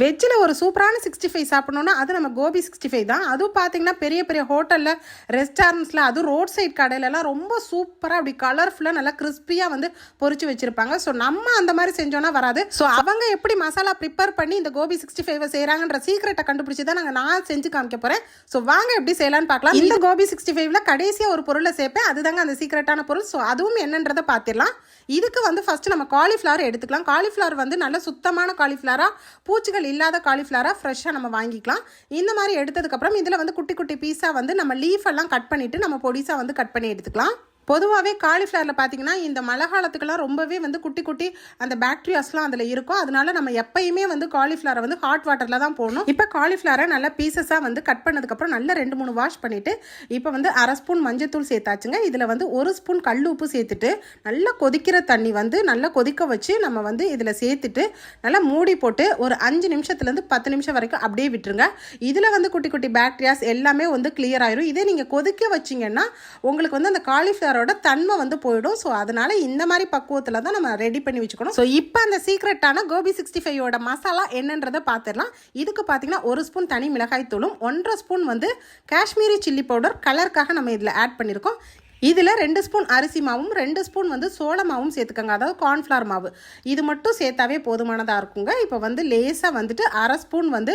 வெஜ்ஜில் ஒரு சூப்பரான சிக்ஸ்டி ஃபைவ் சாப்பிடணுன்னா அது நம்ம கோபி சிக்ஸ்டி ஃபைவ் தான். அதுவும் பார்த்தீங்கன்னா பெரிய பெரிய ஹோட்டலில் ரெஸ்டாரண்ட்ஸில் அதுவும் ரோட் சைட் கடையிலலாம் ரொம்ப சூப்பராக அப்படி கலர்ஃபுல்லாக நல்லா கிறிஸ்பியாக வந்து பொரிச்சு வச்சுருப்பாங்க. ஸோ நம்ம அந்த மாதிரி செஞ்சோன்னா வராது. ஸோ அவங்க எப்படி மசாலா ப்ரிப்பேர் பண்ணி இந்த கோபி சிக்ஸ்டி ஃபைவை செய்கிறாங்கன்ற சீக்கிரட்டை கண்டுபிடிச்சி தான் நாங்கள் நான் செஞ்சு காமிக்க போகிறேன் ஸோ வாங்க எப்படி செய்யலாம்னு பார்க்கலாம் இந்த கோபி சிக்ஸ்டி ஃபைவ்ல கடைசியாக ஒரு பொருளை சேர்ப்பேன். அதுதாங்க அந்த சீக்கிரட்டான பொருள். ஸோ அதுவும் என்னன்றதை பார்த்துடலாம் இதுக்கு வந்து ஃபர்ஸ்ட் நம்ம காலிஃப்ளவர் எடுத்துக்கலாம். காலிஃப்ளவர் வந்து நல்ல சுத்தமான காலிஃப்ளவராக பூச்சிகள் இல்லாத காலிஃப்ளவராக ஃப்ரெஷ்ஷாக நம்ம வாங்கிக்கலாம். இந்த மாதிரி எடுத்ததுக்கப்புறம் இதில் வந்து குட்டி குட்டி பீஸாக வந்து நம்ம லீஃப் எல்லாம் கட் பண்ணிவிட்டு நம்ம பொடிசாக வந்து கட் பண்ணி எடுத்துக்கலாம். பொதுவாகவே காலிஃப்ளவரில் பார்த்தீங்கன்னா இந்த மழை காலத்துக்கெல்லாம் ரொம்பவே வந்து குட்டி குட்டி அந்த பாக்டீரியாஸ்லாம் அதில் இருக்கும். அதனால நம்ம எப்பயுமே வந்து காலிஃப்ளவரை வந்து ஹாட் வாட்டரில் தான் போடணும். இப்போ காலிஃப்ளவரை நல்லா பீசஸாக வந்து கட் பண்ணதுக்கப்புறம் நல்லா ரெண்டு மூணு வாஷ் பண்ணிவிட்டு இப்போ வந்து அரை ஸ்பூன் மஞ்சத்தூள் சேர்த்தாச்சுங்க. இதில் வந்து ஒரு ஸ்பூன் கல் உப்பு சேர்த்துட்டு நல்லா கொதிக்கிற தண்ணி வந்து நல்லா கொதிக்க வச்சு நம்ம வந்து இதில் சேர்த்துட்டு நல்லா மூடி போட்டு ஒரு அஞ்சு நிமிஷத்துலேருந்து பத்து நிமிஷம் வரைக்கும் அப்படியே விட்டுருங்க. இதில் வந்து குட்டி குட்டி பாக்டீரியாஸ் எல்லாமே வந்து கிளியர் ஆயிரும். இதே நீங்கள் கொதிக்க வச்சிங்கன்னா உங்களுக்கு வந்து அந்த காலிஃப்ளவர் காலிஃப்ளவரோட தன்மை வந்து போயிடும். ஸோ அதனால இந்த மாதிரி பக்குவத்தில் தான் நம்ம ரெடி பண்ணி வச்சுக்கணும். ஸோ இப்போ அந்த சீக்ரெட்டான கோபி சிக்ஸ்டி ஃபைவோட மசாலா என்னன்றதை பார்த்துடலாம் இதுக்கு பார்த்தீங்கன்னா ஒரு ஸ்பூன் தனி மிளகாய் தூளும் ஒன்றரை ஸ்பூன் வந்து காஷ்மீரி சில்லி பவுடர் கலருக்காக நம்ம இதில் ஆட் பண்ணியிருக்கோம் இதில் ரெண்டு ஸ்பூன் அரிசி மாவும் ரெண்டு ஸ்பூன் வந்து சோள மாவும் சேர்த்துக்கோங்க. அதாவது கார்ன்ஃப்ளவர் மாவு. இது மட்டும் சேர்த்தாவே போதுமானதாக இருக்குங்க. இப்போ வந்து லேசாக வந்துட்டு அரை ஸ்பூன் வந்து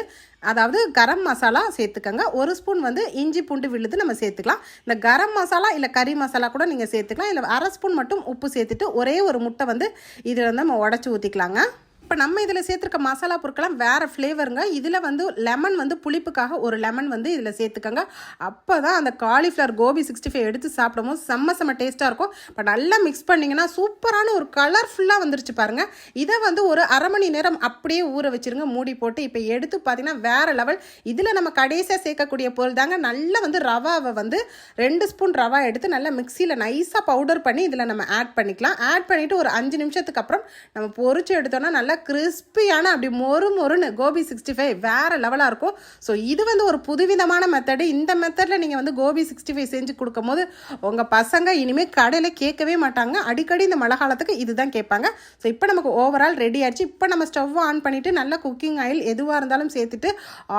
அதாவது கரம் மசாலா சேர்த்துக்கோங்க. ஒரு ஸ்பூன் வந்து இஞ்சி பூண்டு விழுது நம்ம சேர்த்துக்கலாம். இந்த கரம் மசாலா இல்லை கறி மசாலா கூட நீங்கள் சேர்த்துக்கலாம். இல்லை அரை ஸ்பூன் மட்டும் உப்பு சேர்த்துட்டு ஒரே ஒரு முட்டை வந்து இதில் வந்து நம்ம உடச்சி ஊற்றிக்கலாங்க இப்போ நம்ம இதில் சேர்த்துருக்க மசாலா பொருட்கள்லாம் வேறு ஃப்ளேவருங்க இதில் வந்து லெமன் வந்து புளிப்புக்காக ஒரு லெமன் வந்து இதில் சேர்த்துக்கோங்க. அப்போ தான் அந்த காலிஃப்ளவர் கோபி சிக்ஸ்டி ஃபைவ் எடுத்து சாப்பிடும்போது செம்ம செம்ம டேஸ்ட்டாக இருக்கும். இப்போ நல்லா மிக்ஸ் பண்ணிங்கன்னா சூப்பரான ஒரு கலர்ஃபுல்லாக வந்துருச்சு பாருங்கள் இதை வந்து ஒரு அரை மணி நேரம் அப்படியே ஊற வச்சிருங்க. மூடி போட்டு இப்போ எடுத்து பார்த்தீங்கன்னா வேறு லெவல் இதில் நம்ம கடைசியாக சேர்க்கக்கூடிய பொருள் தாங்க. நல்லா வந்து ரவாவை வந்து ரெண்டு ஸ்பூன் ரவா எடுத்து நல்லா மிக்சியில் நைஸாக பவுடர் பண்ணி இதில் நம்ம ஆட் பண்ணிக்கலாம். ஆட் பண்ணிவிட்டு ஒரு அஞ்சு நிமிஷத்துக்கு அப்புறம் நம்ம பொறிச்சு எடுத்தோன்னா நல்லா கிறிஸ்பியான அப்படி மொறு மொறுன்னு கோபி சிக்ஸ்டி ஃபைவ் வேறு லெவலாக இருக்கும். ஸோ இது வந்து ஒரு புதுவிதமான மெத்தடு இந்த மெத்தடில் நீங்கள் வந்து கோபி சிக்ஸ்டி ஃபைவ் செஞ்சு கொடுக்கும்போது உங்கள் பசங்க இனிமேல் கடையில் கேட்கவே மாட்டாங்க. அடிக்கடி இந்த மழை காலத்துக்கு இதுதான் கேட்பாங்க. ஸோ இப்போ நமக்கு ஓவரால் ரெடி ஆயிடுச்சு. இப்போ நம்ம ஸ்டவ் ஆன் பண்ணிவிட்டு நல்லா குக்கிங் ஆயில் எதுவாக இருந்தாலும் சேர்த்துட்டு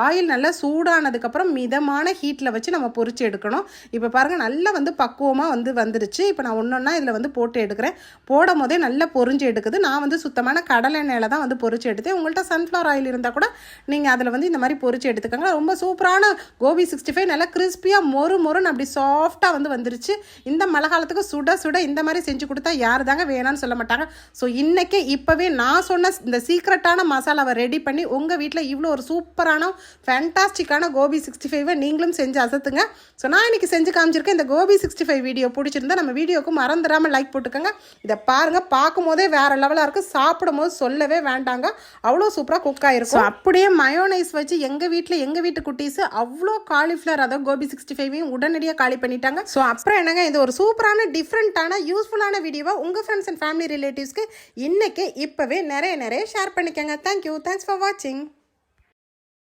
ஆயில் நல்லா சூடானதுக்கப்புறம் மிதமான ஹீட்டில் வச்சு நம்ம பொறிச்சு எடுக்கணும். இப்போ பாருங்கள் நல்லா வந்து பக்குவமாக வந்து வந்துருச்சு. இப்போ நான் ஒன்று ஒன்றா இதில் வந்து போட்டு எடுக்கிறேன். போடும் போதே நல்லா பொரிஞ்சு எடுக்குது. நான் வந்து சுத்தமான கடலை எண்ணெயில் தான் வந்து பொறிச்சு எடுத்து உங்கள்கிட்ட சன்ஃப்ளவர் ஆயில் இருந்தால் கூட நீங்கள் அதில் வந்து இந்த மாதிரி பொரிச்சு எடுத்துக்கோங்க. ரொம்ப சூப்பரான கோபி சிக்ஸ்டி ஃபைவ் நல்லா கிறிஸ்பியாக மொறு மொறுன்னு அப்படி சாஃப்டாக வந்து வந்துருச்சு. இந்த மழை காலத்துக்கு சுட சுட இந்த மாதிரி செஞ்சு கொடுத்தா யார் தாங்க வேணான்னு சொல்ல மாட்டாங்க. ஸோ இன்றைக்கே இப்போவே நான் சொன்ன இந்த சீக்ரெட்டான மசாலாவை ரெடி பண்ணி உங்கள் வீட்டில் இவ்வளோ ஒரு சூப்பரான ஃபேண்டாஸ்டிக்கான கோபி சிக்ஸ்டி ஃபைவை நீங்களும் செஞ்சு அசத்துங்க. ஸோ நான் இன்னைக்கு செஞ்சு காமிச்சிருக்கேன். இந்த கோபி சிக்ஸ்டி ஃபைவ் வீடியோ பிடிச்சிருந்தா நம்ம வீடியோக்கு மறந்துடாமல் லைக் போட்டுக்கோங்க. இதை பாருங்கள் பார்க்கும் போதே வேறு லெவலாக இருக்குது சாப்பிடும் போது சொல்லவே வேண்டாங்க. அவ்வளோ சூப்பராக குக் ஆயிருக்கும். அப்படியே மயோனைஸ் வச்சு எங்கள் வீட்டில் எங்கள் வீட்டு குட்டீஸ் அவ்வளோ காலிஃப்ளவர் அதாவது கோபி சிக்ஸ்டி ஃபைவையும் உடனடியாக காலி பண்ணிட்டாங்க. ஸோ அப்புறம் என்னங்க இது ஒரு சூப்பரான டிஃப்ரெண்ட்டான யூஸ்ஃபுல்லான வீடியோவை உங்கள் ஃப்ரெண்ட்ஸ் அண்ட் ஃபேமிலி ரிலேட்டிவ்ஸ்க்கு இன்றைக்கி இப்போவே நிறைய நிறைய ஷேர் பண்ணிக்கோங்க. தேங்க்யூ தேங்க்ஸ் ஃபார் வாட்சிங்